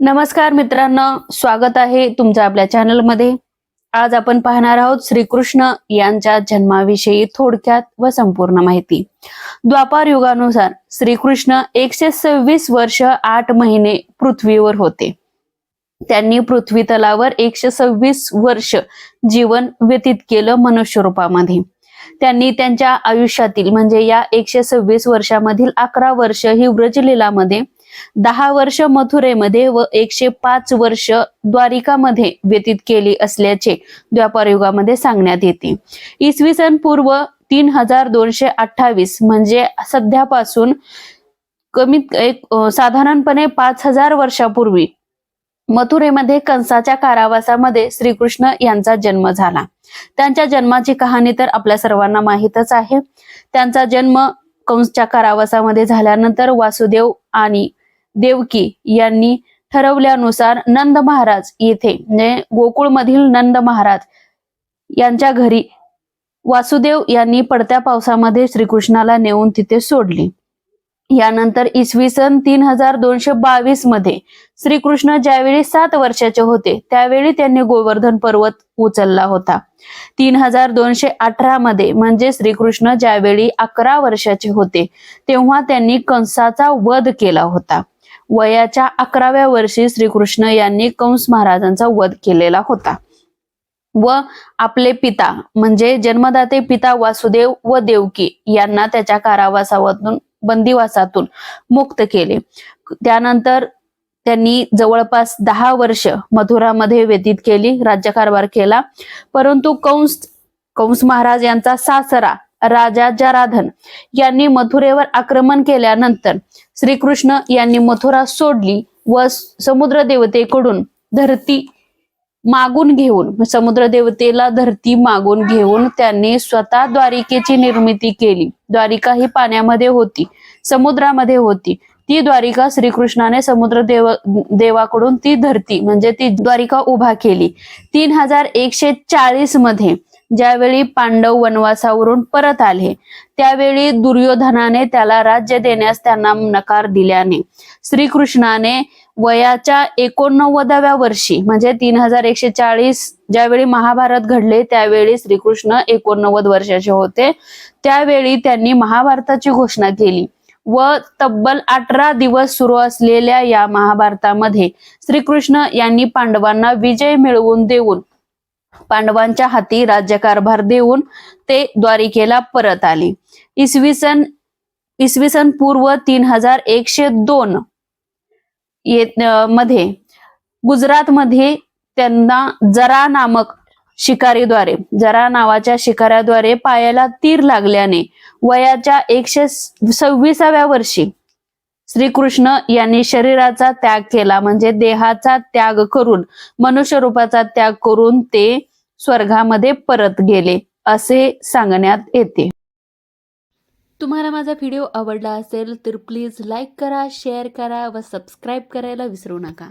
नमस्कार मित्रांनो स्वागत आहे तुमचं आपल्या चॅनलमध्ये. आज आपण पाहणार आहोत श्रीकृष्ण यांच्या जन्माविषयी थोडक्यात व संपूर्ण माहिती. द्वापार युगानुसार श्रीकृष्ण एकशे सव्वीस वर्ष आठ महिने पृथ्वीवर होते. त्यांनी पृथ्वी तलावर एकशे सव्वीस वर्ष जीवन व्यतीत केलं मनुष्य रूपामध्ये त्यांनी त्यांच्या आयुष्यातील म्हणजे या एकशे सव्वीस वर्षामधील अकरा वर्ष ही व्रजलीलामध्ये दहा वर्ष मथुरेमध्ये व एकशे पाच वर्ष द्वारिकामध्ये व्यतीत केली असल्याचे द्वापार युगामध्ये सांगण्यात येते. इसवी सन पूर्व तीन हजार दोनशे अठ्ठावीस म्हणजे सध्यापासून कमीत एक साधारणपणे पाच हजार वर्षापूर्वी मथुरेमध्ये कंसाच्या कारावासामध्ये श्रीकृष्ण यांचा जन्म झाला. त्यांच्या जन्माची कहाणी तर आपल्या सर्वांना माहीतच आहे. त्यांचा जन्म कंसच्या कारावासामध्ये झाल्यानंतर वासुदेव आणि देवकी यांनी ठरवल्यानुसार नंद महाराज येथे म्हणजे गोकुळमधील नंद महाराज यांच्या घरी वासुदेव यांनी पडत्या पावसामध्ये श्रीकृष्णाला नेऊन तिथे सोडली. यानंतर इसवी सन तीन हजार दोनशे बावीसमध्ये श्रीकृष्ण ज्यावेळी सात वर्षाचे होते त्यावेळी त्यांनी गोवर्धन पर्वत उचलला होता. तीन हजार दोनशे अठरा मध्ये म्हणजे श्रीकृष्ण ज्यावेळी अकरा वर्षाचे होते तेव्हा त्यांनी कंसाचा वध केला होता. वयाच्या अकराव्या वर्षी श्रीकृष्ण यांनी कंस महाराजांचा वध केलेला होता. व आपले पिता म्हणजे जन्मदाते पिता वासुदेव व देवकी यांना त्याच्या कारावासातून बंदिवासातून मुक्त केले. त्यानंतर त्यांनी जवळपास दहा वर्ष मथुरामध्ये व्यतीत केली राज्यकारभार केला. परंतु कंस कंस महाराज यांचा सासरा राजा जराधन यांनी मथुरेवर आक्रमण केल्यानंतर श्रीकृष्ण यांनी मथुरा सोडली व समुद्र देवतेकडून धरती मागून घेऊन समुद्र देवतेला धरती मागून घेऊन त्यांनी स्वतः द्वारिकेची निर्मिती केली. द्वारिका ही पाण्यामध्ये होती समुद्रामध्ये होती. ती द्वारिका श्रीकृष्णाने समुद्र देव देवाकडून ती धरती म्हणजे ती द्वारिका उभा केली. तीन हजार एकशे चाळीसमध्ये ज्यावेळी पांडव वनवासावरून परत आले त्यावेळी दुर्योधनाने त्याला राज्य देण्यास त्यांना नकार दिल्याने श्रीकृष्णाने वयाच्या एकोणनव्वदाव्या वर्षी म्हणजे तीन हजार एकशे चाळीस ज्यावेळी महाभारत घडले त्यावेळी श्रीकृष्ण एकोणनव्वद वर्षाचे होते. त्यावेळी त्यांनी महाभारताची घोषणा केली व तब्बल अठरा दिवस सुरू असलेल्या या महाभारतामध्ये श्रीकृष्ण यांनी पांडवांना विजय मिळवून देऊन पांडवांच्या हाती राज्यकारभार देऊन ते द्वारिकेला परत आले. इसवी सन इसवी सन पूर्व तीन हजार एकशे दोन ये- मध्ये गुजरातमध्ये त्यांना जरा नामक शिकारीद्वारे जरा नावाच्या शिकाऱ्याद्वारे पायाला तीर लागल्याने वयाच्या एकशे सव्वीसाव्या वर्षी श्रीकृष्ण यांनी शरीराचा त्याग केला. म्हणजे देहाचा त्याग करून मनुष्य रूपाचा त्याग करून ते स्वर्गामध्ये परत गेले असे सांगण्यात येते. तुम्हाला माझा व्हिडिओ आवडला असेल तर प्लीज लाईक करा शेअर करा व सबस्क्राईब करायला विसरू नका.